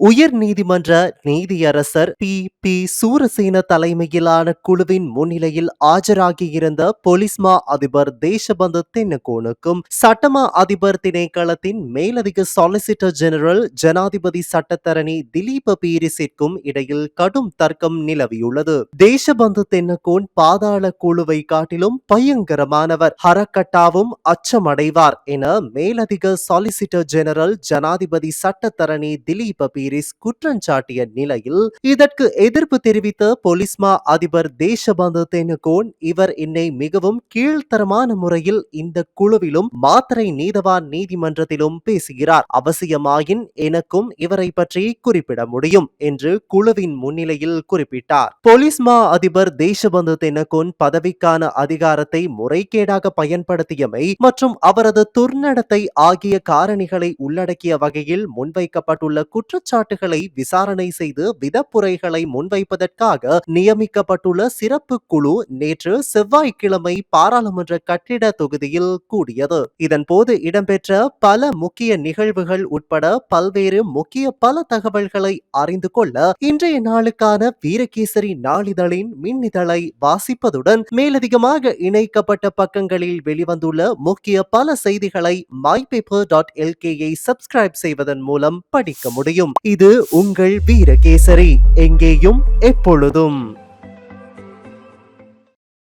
உயர் நீதிமன்ற நீதியரசர் பி. பி. சூரசேன தலைமையிலான குழுவின் முன்னிலையில் ஆஜராகியிருந்த பொலிஸ்மா அதிபர் தேசபந்து தென்னகோனுக்கும் சட்டமா அதிபர் திணைக்களத்தின் மேலதிக சொலிசிட்டர் ஜெனரல் ஜனாதிபதி சட்டத்தரணி திலீப பீரிசிற்கும் இடையில் கடும் தர்க்கம் நிலவியுள்ளது. தேசபந்து தென்னகோன் பாதாள குழுவை காட்டிலும் பயங்கரமானவர். ஹரக்கட்டாவும் அச்சமடைவார் என மேலதிக சொலிசிட்டர் ஜெனரல் ஜனாதிபதி சட்டத்தரணி திலீப பீரிஸ் பீரிஸ் குற்றஞ்சாட்டிய நிலையில் இதற்கு எதிர்ப்பு தெரிவித்த பொலிஸ்மா அதிபர் தேசபந்து தென்னகோன் இவர் என்னை மிகவும் கீழ்த்தரமான முறையில் இந்த குழுவிலும் மாத்திரை நீதவான் நீதிமன்றத்திலும் பேசுகிறார். அவசியமாயின் எனக்கும் இவரை பற்றி குறிப்பிட முடியும் என்று குழுவின் முன்னிலையில் குறிப்பிட்டார். பொலிஸ்மா அதிபர் தேசபந்து தென்னகோன் பதவிக்கான அதிகாரத்தை முறைகேடாக பயன்படுத்தியமை மற்றும் அவரது துர்நடத்தை ஆகிய காரணிகளை உள்ளடக்கிய வகையில் முன்வைக்கப்பட்டுள்ள குற்றச்சாட்டு குற்றச்சாட்டுகளை விசாரணை செய்து விதப்புரைகளை முன்வைப்பதற்காக நியமிக்கப்பட்டுள்ள சிறப்பு குழு நேற்று செவ்வாய்க்கிழமை பாராளுமன்ற கட்டிட தொகுதியில் கூடியது. இதன்போது இடம்பெற்ற பல முக்கிய நிகழ்வுகள் உட்பட பல்வேறு முக்கிய பல தகவல்களை அறிந்து கொள்ள இன்றைய நாளுக்கான வீரகேசரி நாளிதழின் மின்னிதழை வாசிப்பதுடன் மேலதிகமாக இணைக்கப்பட்ட பக்கங்களில் வெளிவந்துள்ள முக்கிய பல செய்திகளை மை பேப்பர் டாட் எல்கேயை சப்ஸ்கிரைப் செய்வதன் மூலம் படிக்க முடியும். இது உங்கள் வீரகேசரி. எங்கேயும் எப்பொழுதும்.